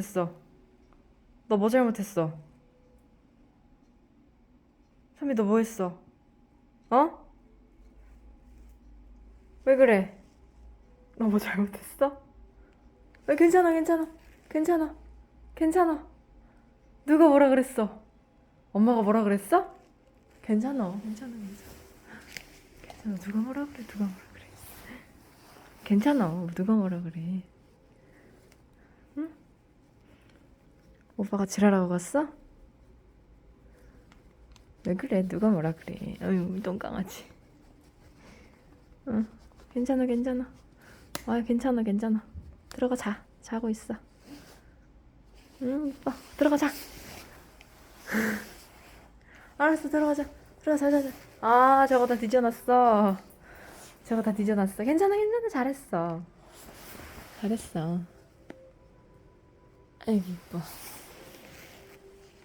잘못했어? 너 뭐 잘못했어? 선미 너 뭐 했어? 어? 왜 그래? 너 뭐 잘못했어? 왜 괜찮아 괜찮아 괜찮아 괜찮아 누가 뭐라 그랬어? 엄마가 뭐라 그랬어? 괜찮아 괜찮아 괜찮아 괜찮아 누가 뭐라 그래 누가 뭐라 그래 괜찮아 누가 뭐라 그래 응? 오빠가 지랄하고 갔어? 왜 그래? 누가 뭐라 그래? 어휴 똥강아지. 응 괜찮아 괜찮아. 아 괜찮아 괜찮아. 들어가 자. 자고 있어. 응 오빠 들어가 자. 알았어 들어가자. 들어가 자자자. 아 저거 다 뒤져놨어. 저거 다 뒤져놨어. 괜찮아 괜찮아. 잘했어. 잘했어. 아이고 이뻐